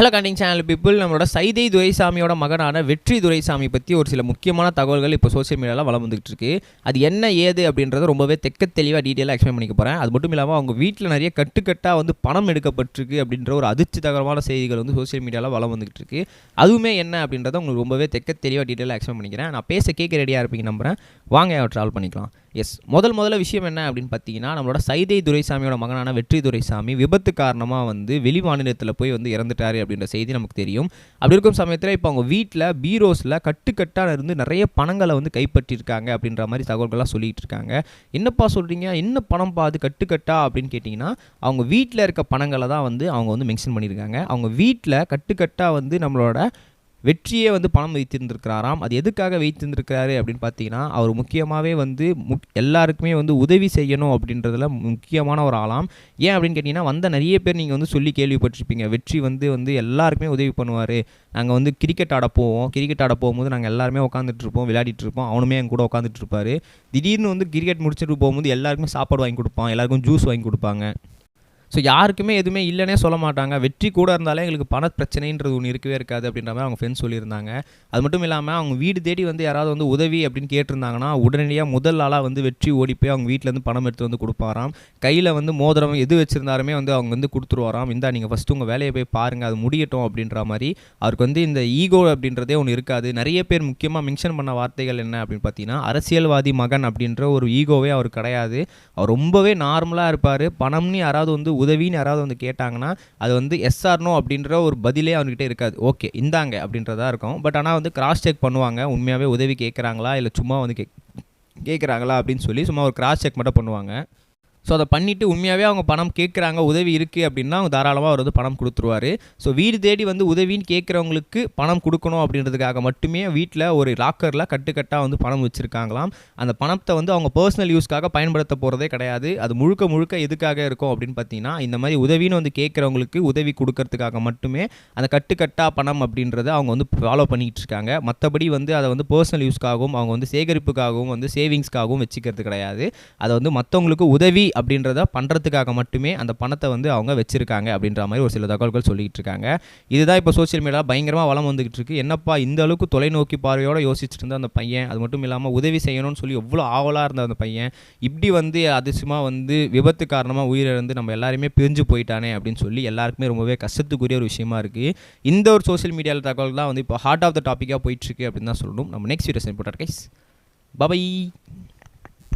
Hello கண்டிங் channel people நம்மளோட சைதை துரைசாமியோட மகனான வெற்றி துரைசாமி பற்றி ஒரு சில முக்கியமான தகவல்கள் இப்போ சோஷியல் மீடியாவில் வளம் வந்துகிட்டு இருக்கு. அது என்ன ஏது அப்படின்றத ரொம்பவே தெக்க தெளிவாக டீட்டெயிலாக எக்ஸ்பிளைன் பண்ணிக்க போகிறேன் அது மட்டும் இல்லாமல் அவங்க வீட்டில் நிறைய கட்டுக்கட்டாக வந்து பணம் எடுக்கப்பட்டிருக்கு அப்படின்ற ஒரு அதிர்ச்சி தகவலான செய்திகள் வந்து சோஷியல் மீடியாவில் வளம் வந்துகிட்டு இருக்கு. அதுவுமே என்ன அப்படின்றத உங்களுக்கு ரொம்பவே தெக்க தெளிவாக டீட்டெயிலாக எக்ஸ்பிளைன் பண்ணிக்கிறேன். நான் பேச கேட்க ரெடியாக இருப்பீங்க நம்புறேன். வாங்க ட்ராவல் பண்ணிக்கலாம். எஸ் முதல் முதல்ல விஷயம் என்ன அப்படின்னு பார்த்தீங்கன்னா நம்மளோட சைதை துரைசாமியோட மகனான வெற்றி துரைசாமி விபத்து காரணமாக வந்து வெளி மாநிலத்தில் போய் வந்து இறந்துட்டாரு அப்படின்ற செய்தி நமக்கு தெரியும். அப்படி இருக்கும் சமயத்தில் இப்போ அவங்க வீட்டில் பீரோஸில் கட்டுக்கட்டாக இருந்து நிறைய பணங்களை வந்து கைப்பற்றியிருக்காங்க அப்படின்ற மாதிரி தகவல்கள்லாம் சொல்லிகிட்டு இருக்காங்க. என்னப்பா சொல்கிறீங்க என்ன பணம் பாது கட்டுக்கட்டா அப்படின்னு கேட்டிங்கன்னா அவங்க வீட்டில் இருக்க பணங்களை தான் வந்து அவங்க வந்து மென்ஷன் பண்ணியிருக்காங்க அவங்க வீட்டில் கட்டுக்கட்டாக வந்து நம்மளோட வெற்றியே வந்து பணம் வைத்திருந்திருக்கிறாராம். அது எதுக்காக வைத்திருந்திருக்கிறாரு அப்படின்னு பார்த்தீங்கன்னா அவர் முக்கியமாகவே வந்து முக் எல்லாருக்குமே வந்து உதவி செய்யணும் அப்படின்றதுல முக்கியமான ஒரு ஆளாம். ஏன் அப்படின்னு கேட்டிங்கன்னா வந்த நிறைய பேர் நீங்கள் வந்து சொல்லி கேள்விப்பட்டிருப்பீங்க. வெற்றி வந்து வந்து எல்லாருக்குமே உதவி பண்ணுவார். நாங்கள் வந்து கிரிக்கெட் ஆட போவோம். கிரிக்கெட் ஆட போகும்போது நாங்கள் எல்லாருமே உட்காந்துட்டு இருப்போம் விளையாடிட்டு இருப்போம். அவனுமே என் கூட உட்காந்துட்டு இருப்பார். திடீர்னு வந்து கிரிக்கெட் முடிச்சுட்டு போகும்போது எல்லாருக்குமே சாப்பாடு வாங்கி கொடுப்பான். எல்லாருக்கும் ஜூஸ் வாங்கி கொடுப்பாங்க. ஸோ யாருக்குமே எதுவுமே இல்லைனே சொல்ல மாட்டாங்க. வெற்றி கூட இருந்தாலே எங்களுக்கு பண பிரச்சனைன்றது ஒன்று இருக்கவே இருக்காது அப்படின்ற மாதிரி அவங்க ஃப்ரெண்ட்ஸ் சொல்லியிருந்தாங்க. அது மட்டும் இல்லாமல் அவங்க வீடு தேடி வந்து யாராவது வந்து உதவி அப்படின்னு கேட்டிருந்தாங்கன்னா உடனடியாக முதல் ஆளாக வந்து வெற்றி ஓடி போய் அவங்க வீட்டிலேருந்து பணம் எடுத்து வந்து கொடுப்பாராம். கையில் வந்து மோதிரம் எது வச்சுருந்தாலுமே வந்து அவங்க வந்து கொடுத்துருவாராம். இந்தா நீங்கள் ஃபஸ்ட்டு உங்கள் வேலையை போய் பாருங்கள் அது முடியட்டும் அப்படின்ற மாதிரி அவருக்கு வந்து இந்த ஈகோ அப்படின்றதே ஒன்று இருக்காது. நிறைய பேர் முக்கியமாக மென்ஷன் பண்ண வார்த்தைகள் என்ன அப்படின்னு பார்த்தீங்கன்னா அரசியல்வாதி மகன் அப்படின்ற ஒரு ஈகோவே அவர் கிடையாது. அவர் ரொம்பவே நார்மலாக இருப்பார். பணம்னு யாராவது வந்து உதவின்னு யாராவது வந்து கேட்டாங்கன்னா அது வந்து எஸ்ஆர்னோ அப்படின்ற ஒரு பதிலே அவன்கிட்ட இருக்காது. ஓகே இந்தாங்க அப்படின்றதா இருக்கும். பட் ஆனால் வந்து கிராஸ் செக் பண்ணுவாங்க. உண்மையாகவே உதவி கேட்குறாங்களா இல்லை சும்மா வந்து கே கேட்குறாங்களா அப்படின்னு சொல்லி சும்மா ஒரு கிராஸ் செக் மட்டும் பண்ணுவாங்க. ஸோ அதை பண்ணிவிட்டு உண்மையாகவே அவங்க பணம் கேட்குறாங்க உதவி இருக்குது அப்படின்னா அவங்க தாராளமாக அவர் வந்து பணம் கொடுத்துருவாரு. ஸோ வீடு தேடி வந்து உதவின்னு கேட்குறவங்களுக்கு பணம் கொடுக்கணும் அப்படின்றதுக்காக மட்டுமே வீட்டில் ஒரு லாக்கரில் கட்டுக்கட்டாக வந்து பணம் வச்சுருக்காங்களாம். அந்த பணத்தை வந்து அவங்க பர்சனல் யூஸ்க்காக பயன்படுத்த போகிறதே கிடையாது. அது முழுக்க முழுக்க எதுக்காக இருக்கும் அப்படின்னு பார்த்தீங்கன்னா இந்த மாதிரி உதவின்னு வந்து கேட்குறவங்களுக்கு உதவி கொடுக்கறதுக்காக மட்டுமே அந்த கட்டுக்கட்டாக பணம் அப்படின்றத அவங்க வந்து ஃபாலோ பண்ணிக்கிட்டு இருக்காங்க. மற்றபடி வந்து அதை வந்து பர்சனல் யூஸ்க்காகவும் அவங்க வந்து சேகரிப்புக்காகவும் வந்து சேவிங்ஸ்க்காகவும் வச்சுக்கிறது கிடையாது. அதை வந்து மற்றவங்களுக்கு உதவி அப்படின்றத பண்ணுறதுக்காக மட்டுமே அந்த பணத்தை வந்து அவங்க வச்சுருக்காங்க அப்படின்ற மாதிரி ஒரு சில தகவல்கள் சொல்லிக்கிட்டு இருக்காங்க. இதுதான் இப்போ சோஷியல் மீடியா பயங்கரமாக வளம் வந்துகிட்டு இருக்கு. என்னப்பா இந்த அளவுக்கு தொலைநோக்கி பார்வையோடு யோசிச்சுட்டு இருந்த அந்த பையன் அது மட்டும் இல்லாமல் உதவி செய்யணும்னு சொல்லி எவ்வளோ ஆவலாக இருந்த அந்த பையன் இப்படி வந்து அதிசயமாக வந்து விபத்து காரணமாக உயிரிழந்து நம்ம எல்லாருமே பிரிஞ்சு போயிட்டானே அப்படின்னு சொல்லி எல்லாருக்குமே ரொம்பவே கஷ்டத்துக்குரிய ஒரு விஷயமா இருக்குது இந்த ஒரு சோஷியல் மீடியாவில் தகவல் தான் வந்து இப்போ ஹார்ட் ஆஃப் த டாப்பிக்காக போயிட்டுருக்கு அப்படின்னு தான் சொல்லணும். நம்ம நெக்ஸ்ட் வீடியோ சென்ட் போட்டார் கைஸ் பபை